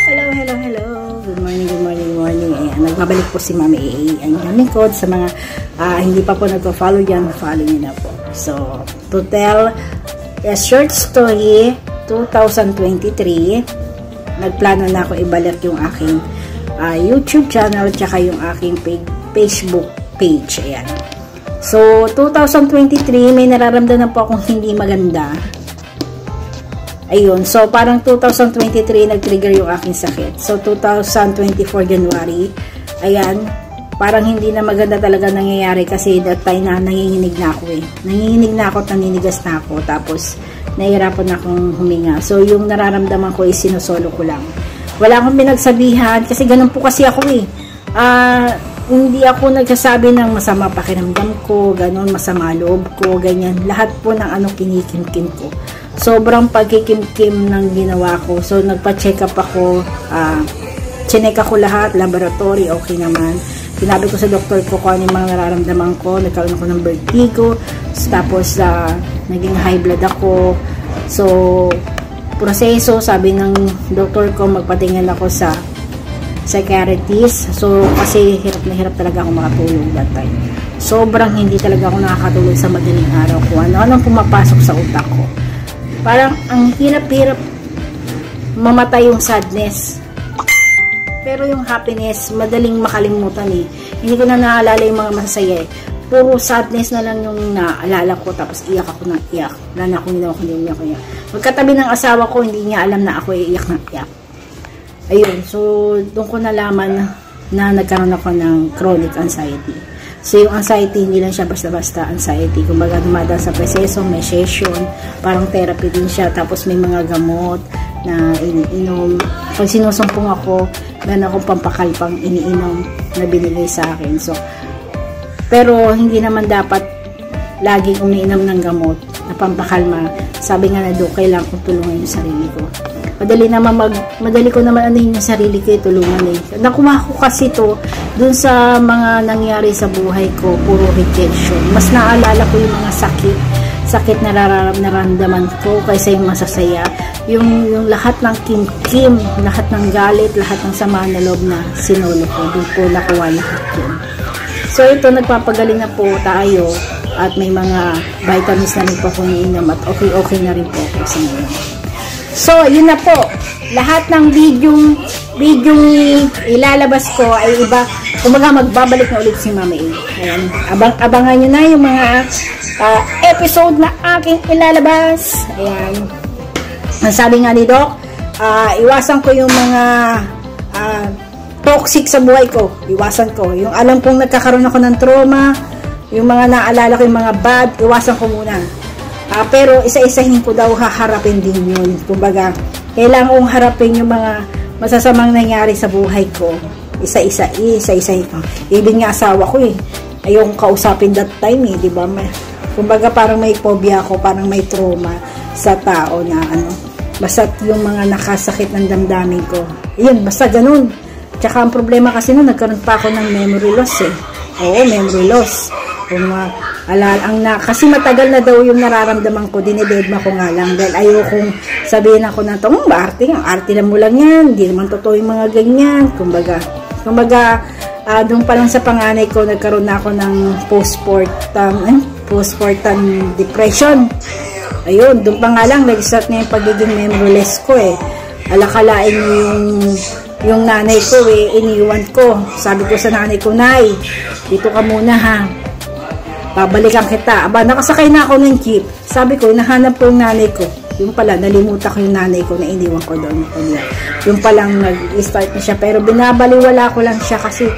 Hello, hello, hello. Good morning, good morning, good morning. Ayan, nagbabalik po si Mami AA. Ang inyong lingkod sa mga ah, hindi pa po nagpa-follow dyan, follow nyo na po. So, to tell a short story, 2023, nagplano na ako ibalik yung aking ah, YouTube channel tsaka yung aking Facebook page. Ayan. So, 2023, may nararamdaman po akong hindi maganda. Ayun. So, parang 2023, nag-trigger yung aking sakit. So, 2024 January, ayan, parang hindi na maganda talaga nangyayari kasi that time na nanginginig na ako eh. Nanginginig na ako at naninigas na ako. Tapos, nahihirapan na akong huminga. So, yung nararamdaman ko is sinusolo ko lang. Wala akong pinagsabihan kasi ganun po kasi ako eh. Ah, hindi ako nagsasabi ng masama pakiramdam ko, ganun, masama loob ko, ganyan. Lahat po ng ano kinikimkim ko. Sobrang pagkikimkim ng ginawa ko. So, nagpa-check up ako, ah, chinek ako lahat, laboratory, okay naman. Sinabi ko sa doktor ko kung ano yung mga nararamdaman ko, nagkaroon ako ng vertigo, tapos ah, naging high blood ako. So, proseso, sabi ng doktor ko, magpatingin ako sa psychiatrist. So, kasi hirap na hirap talaga ako makatulog that time. Sobrang hindi talaga ako nakakatulog sa madaling araw ko. Ano, anong pumapasok sa utak ko. Parang ang hirap-hirap mamatay yung sadness. Pero yung happiness, madaling makalimutan eh. Hindi ko na naalala yung mga masasaya eh. Puro sadness na lang yung naalala ko tapos iyak ako ng iyak. Wala na akong ginawa kundi iyak iyak. Magkatabi ng asawa ko, hindi niya alam na ako iiyak ng iyak. Ayun, so doon ko nalaman na, na nagkaroon ako ng chronic anxiety. So yung anxiety, hindi lang siya basta-basta anxiety. Kumbaga dumadaan sa proseso, may session, parang therapy din siya. Tapos may mga gamot na iniinom. Pag sinusumpong ako, meron akong pampakalpang iniinom na binigay sa akin. So, pero hindi naman dapat laging umiinom ng gamot na pampakalma. Sabi nga na do, kailangan kong tulungan yung sarili ko. Madali naman mag, madali ko naman anuhin yung sarili ko, tulungan eh. Nakuha ko kasi to dun sa mga nangyari sa buhay ko, puro rejection. Mas naalala ko yung mga sakit, sakit na nararamdaman ko kaysa yung masasaya. Yung, yung lahat ng kim-kim, lahat ng galit, lahat ng sama na loob na sinolo ko. Doon po nakuha lahat yun. So ito, nagpapagaling na po tayo at may mga vitamins na rin po akong iniinom at okay-okay na rin po ako sa ngayon. So, yun na po. Lahat ng video video ilalabas ko ay iba. Kumaga magbabalik na ulit si Mama A. Ayan. Abang, abangan nyo na yung mga uh, episode na aking ilalabas. Ayan. Ang sabi nga ni Doc, uh, iwasan ko yung mga uh, toxic sa buhay ko. Iwasan ko. Yung alam kong nagkakaroon ako ng trauma, yung mga naalala ko yung mga bad, iwasan ko muna. Uh, pero isa-isahin ko daw haharapin din yun. Kumbaga, kailangan kong harapin yung mga masasamang nangyari sa buhay ko. Isa-isa, isa-isahin ko. Even nga asawa ko eh. Ayokong kausapin that time eh, di ba? Kumbaga parang may phobia ako, parang may trauma sa tao na ano. Basta yung mga nakasakit ng damdamin ko. Yun, basta ganun. Tsaka ang problema kasi nung nagkaroon pa ako ng memory loss eh. Oo, memory loss. Kung alal. Ang na kasi matagal na daw yung nararamdaman ko dinidedma ko nga lang. Dahil ayokong sabihin ako na to hmm, arte ang arte lang mo lang yan. Hindi naman totoo yung mga ganyan. Kumbaga kumbaga uh, doon pa lang sa panganay ko nagkaroon na ako ng postpartum eh, postpartum depression. Ayun doon pa nga lang nag-start na yung pagiging memoryless ko eh. Alakalain mo yung yung nanay ko eh iniwan ko. Sabi ko sa nanay ko nay dito ka muna ha babalikan kita. Aba, nakasakay na ako ng jeep. Sabi ko, nahanap ko yung nanay ko. Yung pala, nalimutan ko yung nanay ko na iniwan ko doon. Yung palang nag-start na siya. Pero binabaliwala ko lang siya kasi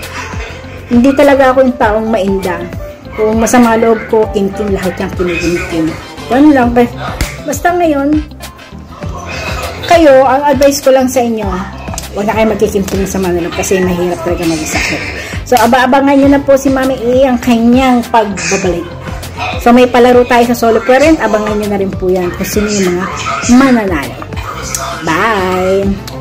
hindi talaga ako yung taong mainda. Kung masama loob ko, kim-kim lahat yung kinigim-kim. Yan lang. Basta ngayon, kayo, ang advice ko lang sa inyo, huwag na kayo magkikimkim sa manulog kasi mahirap talaga mag-isakit. So, aba-abangan nyo na po si Mami E ang kanyang pagbabalik. So, may palaro tayo sa solo parent. Abangan nyo na rin po yan kung sino yung mga mananalo. Bye!